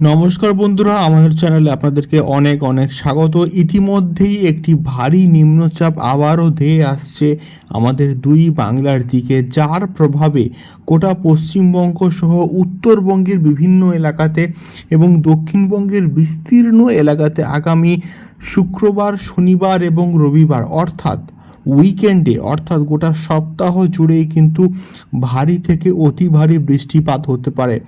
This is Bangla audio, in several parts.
নমস্কার বন্ধুরা, আমাদের চ্যানেলে আপনাদেরকে অনেক অনেক স্বাগত। ইতিমধ্যেই একটি ভারী নিম্নচাপ আবারও ধেয়ে আসছে আমাদের দুই বাংলার দিকে, যার প্রভাবে গোটা পশ্চিমবঙ্গ সহ উত্তরবঙ্গের বিভিন্ন এলাকাতে এবং দক্ষিণবঙ্গের বিস্তীর্ণ এলাকাতে আগামী শুক্রবার, শনিবার এবং রবিবার, অর্থাৎ উইকেন্ডে অর্থাৎ গোটা সপ্তাহ জুড়েই কিন্তু ভারী থেকে অতি ভারী বৃষ্টিপাত হতে পারে।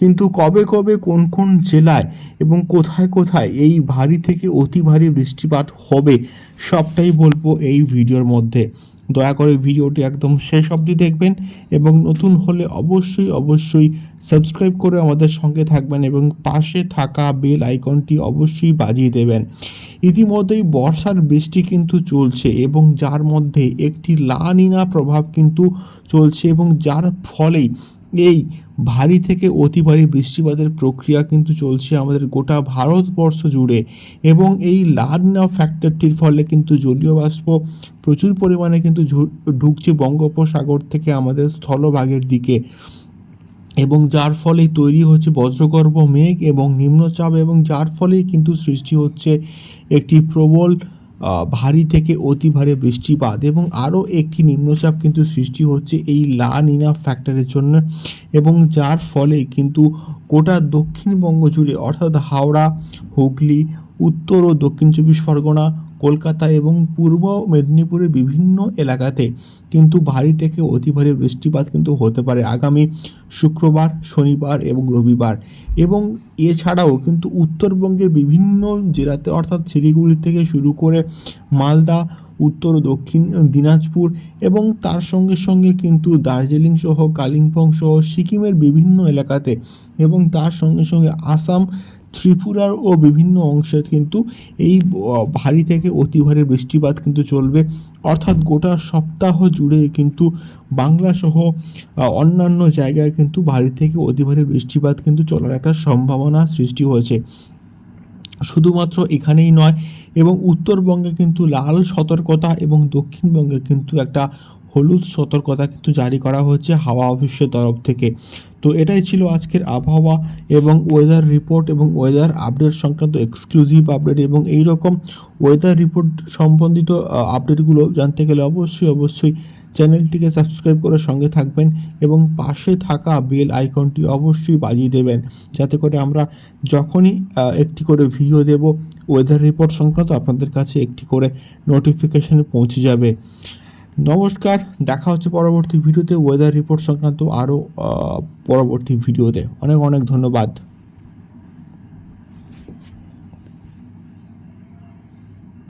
কিন্তু কবে কবে, কোন কোন জেলায় এবং কোথায় কোথায় এই ভারী থেকে অতি ভারী বৃষ্টিপাত হবে, সবটাই বলব এই ভিডিওর মধ্যে। দয়া করে ভিডিওটি একদম শেষ অবধি দেখবেন এবং নতুন হলে অবশ্যই অবশ্যই সাবস্ক্রাইব করে আমাদের সঙ্গে থাকবেন এবং পাশে থাকা বেল আইকনটি অবশ্যই বাজিয়ে দেবেন। ইতিমধ্যেই বর্ষার বৃষ্টি কিন্তু চলছে এবং যার মধ্যে একটি লানিনা প্রভাব কিন্তু চলছে এবং যার ফলেই এই ভারী থেকে অতি ভারী বৃষ্টিপাতের প্রক্রিয়া কিন্তু চলছে আমাদের গোটা ভারতবর্ষ জুড়ে। এবং এই লানিনা ফ্যাক্টরটির ফলে কিন্তু জলীয় বাষ্প প্রচুর পরিমাণে কিন্তু ঢুকছে বঙ্গোপসাগর থেকে আমাদের স্থলভাগের দিকে। এবং যার ফলে তৈরি হচ্ছে বজ্রগর্ভ মেঘ এবং নিম্নচাপ এবং যার ফলেই কিন্তু সৃষ্টি হচ্ছে একটি প্রবল ভারী থেকে অতি ভারী বৃষ্টিপাত এবং আরও একটি নিম্নচাপ কিন্তু সৃষ্টি হচ্ছে এই লা নিনা ফ্যাক্টরের জন্য এবং যার ফলে কিন্তু গোটা দক্ষিণবঙ্গ জুড়ে, অর্থাৎ হাওড়া, হুগলি, উত্তর ও দক্ষিণ চব্বিশ পরগনা কলকাতা এবং পূর্ব মেদিনীপুরের বিভিন্ন এলাকাতে কিন্তু ভারী থেকে অতি ভারী বৃষ্টিপাত কিন্তু হতে পারে আগামী শুক্রবার, শনিবার এবং রবিবার। এবং এছাড়াও কিন্তু উত্তরবঙ্গের বিভিন্ন জেলাতে অর্থাৎ শিলিগুড়ি থেকে শুরু করে মালদা, উত্তর, দক্ষিণ দিনাজপুর এবং তার সঙ্গে সঙ্গে কিন্তু দার্জিলিং সহ, কালিম্পং সহ, সিকিমের বিভিন্ন এলাকাতে এবং তার সঙ্গে সঙ্গে আসাম ত্রিপুরার ও বিভিন্ন অংশে কিন্তু এই ভারী থেকে অতি ভারী বৃষ্টিপাত কিন্তু চলবে। অর্থাৎ গোটা সপ্তাহ জুড়ে কিন্তু বাংলা সহ অন্যান্য জায়গায় কিন্তু ভারী থেকে অতি ভারী বৃষ্টিপাত কিন্তু চলার একটা সম্ভাবনা সৃষ্টি হয়েছে। শুধুমাত্র এখানেই নয়, এবং উত্তরবঙ্গে কিন্তু লাল সতর্কতা এবং দক্ষিণবঙ্গে কিন্তু একটা হলুদ সতর্কতা কিন্তু জারি করা হয়েছে হাওয়া অফিসের তরফ থেকে। তো এটাই ছিল আজকের আবহাওয়া এবং ওয়েদার রিপোর্ট এবং ওয়েদার আপডেট সংক্রান্ত এক্সক্লুসিভ আপডেট এবং এই রকম ওয়েদার রিপোর্ট সম্বন্ধিত আপডেটগুলো জানতে গেলে অবশ্যই অবশ্যই চ্যানেলটিকে সাবস্ক্রাইব করে সঙ্গে থাকবেন এবং পাশে থাকা বেল আইকনটি অবশ্যই বাজিয়ে দেবেন। যাতে করে আমরা যখনই একটি করে ভিডিও দেব ওয়েদার রিপোর্ট সংক্রান্ত আপনাদের কাছে একটি করে নোটিফিকেশন পৌঁছে যাবে। নমস্কার দেখা হচ্ছে পরবর্তী ভিডিওতে ওয়েদার রিপোর্ট সংক্রান্ত আরও পরবর্তী ভিডিওতে। অনেক অনেক ধন্যবাদ।